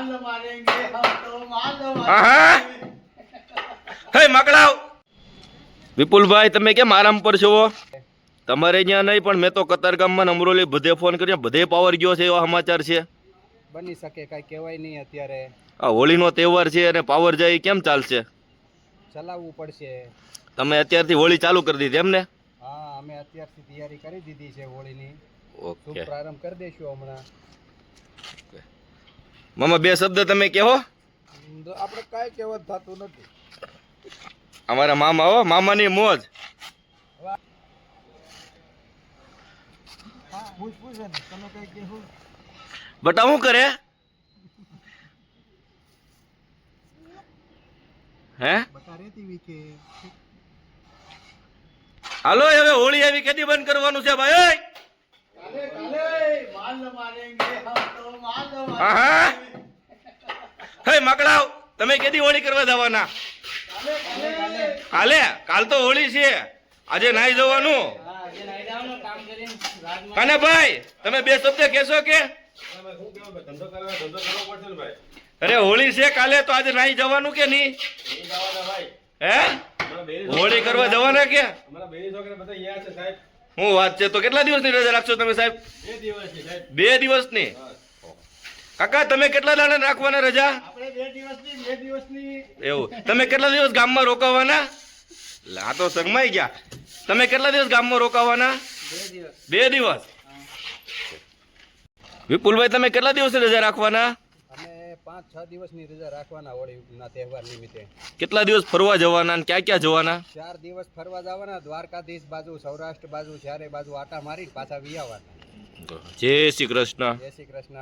माल मारेंगे हम तो माल આહા હે મકડાવ વિપુલભાઈ તમે કેમ આરામ પર છો તમારે અહીંયા નહીં પણ મેં તો કતારગામમાં ને અમરોલી બધે ફોન કર્યો બધે પાવર ગયો છે એવા સમાચાર છે બની શકે કાંઈ કહેવાય નહીં અત્યારે આ હોળીનો તહેવાર છે અને પાવર જાય એ કેમ ચાલશે ચલાવવું પડશે તમે અત્યારથી હોળી ચાલુ કરી દીધી એમ ને હા અમે અત્યારથી તૈયારી કરી દીધી છે હોળીની શુભ ઓકે પ્રારંભ કરી દઈશું હમણાં મામા બે શબ્દ તમે કહો તો આપણે કાંઈ કહેવત થતું નથી. અમારા મામા હો મામાની મોજ. હા બટા શું કરે? હે? હાલો હવે હોળી આવી કેદી બંધ કરવાનું છે ભાઈ હા काले હે મકડાવ તમે કેદી હોળી કરવા જવાના? કાલે, કાલ તો હોળી છે. આજે નાઈ જવાનું. કાને ભાઈ, તમે બે શબ્દ કહેશો કે? અરે, હોળી છે કાલે, તો આજે નાઈ જવાનું કે નહીં? હે? હોળી કરવા જવાના કે? હું વાત છે, તો કેટલા દિવસની રજા રાખશો તમે સાહેબ? બે દિવસની. કાકા તમે કેટલા દાડા રાખવાના રજા? આપણે બે દિવસની બે દિવસની. એવું. તમે કેટલા દિવસ ગામમાં રોકાવાના? આ તો સગમાઈ ગયા. તમે કેટલા દિવસ ગામમાં રોકાવાના? બે દિવસ. વિપુલભાઈ તમે કેટલા દિવસ રજા રાખવાના? પાંચ છ દિવસની રજા રાખવાના હોળીના તહેવાર નિમિત્તે. કેટલા દિવસ ફરવા જવાના અને ક્યાં ક્યાં જવાના? ચાર દિવસ ફરવા જવાના દ્વારકાધીશ બાજુ સૌરાષ્ટ્ર બાજુ ચારે બાજુ આટા મારી પાછા વી આવવાના જય શ્રી કૃષ્ણ. જય શ્રી કૃષ્ણ.